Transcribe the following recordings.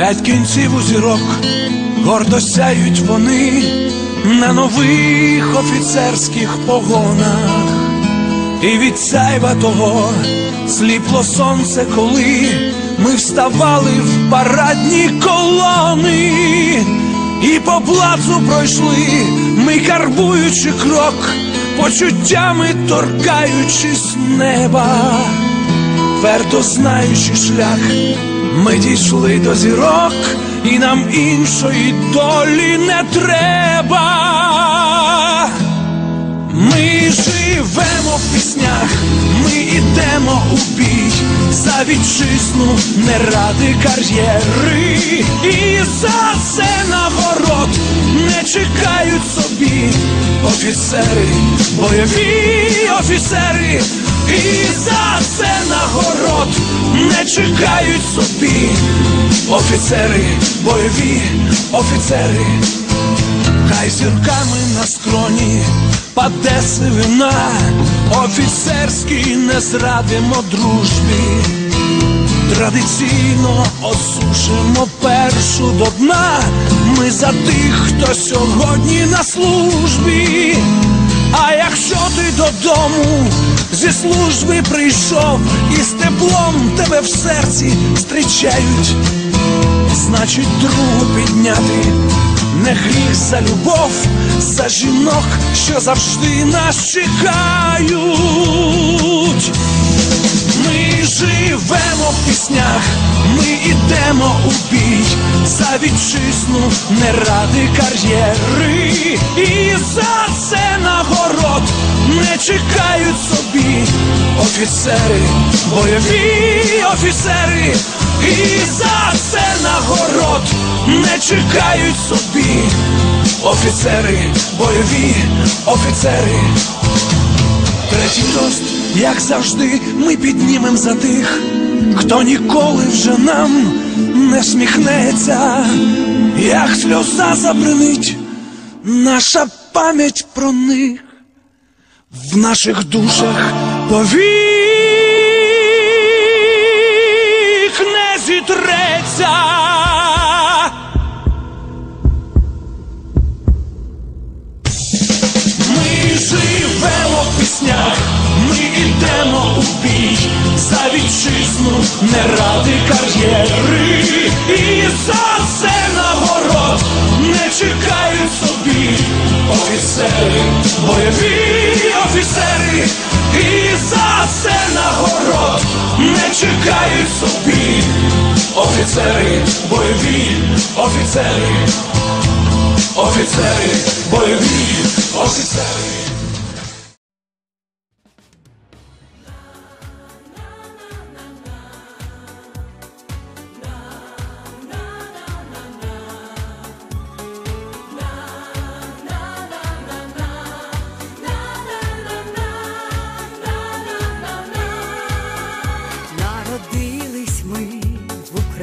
П'ять кінців у зірок, гордо сяють вони на нових офіцерських погонах, і від сяйва того сліпло сонце, коли ми вставали в парадні колони, і по плацу пройшли, ми карбуючи крок, почуттями торкаючись неба твердо знаючи шлях, ми дійшли до зірок, і нам іншої долі не треба. За вітчизну, не ради кар'єри, і за це нагород не чекають собі офіцери, бойові офіцери, і за це нагород не чекають собі офіцери, бойові офіцери. Хай зірками на скроні паде сивина, офіцерський не зрадимо дружбі, традиційно осушимо першу до дна. Ми за тих, хто сьогодні на службі. А якщо ти додому зі служби прийшов і з теплом тебе в серці зустрічають, значить другу підняти не гріх за любов, за жінок, що завжди нас чекають. Живемо в піснях, ми йдемо у бій за вітчизну, не ради кар'єри, і за це нагород не чекають собі офіцери, бойові офіцери, і за це нагород не чекають собі офіцери, бойові офіцери. Третій тост, як завжди, ми піднімем за тих, хто ніколи вже нам не сміхнеться, як сльоза забринить наша пам'ять про них в наших душах повік вітчизну, не ради кар'єри, і за це нагород не чекають собі офіцери, бойові офіцери, і за це нагород не чекають собі офіцери, бойові офіцери. Офіцери, бойові офіцери.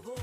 todo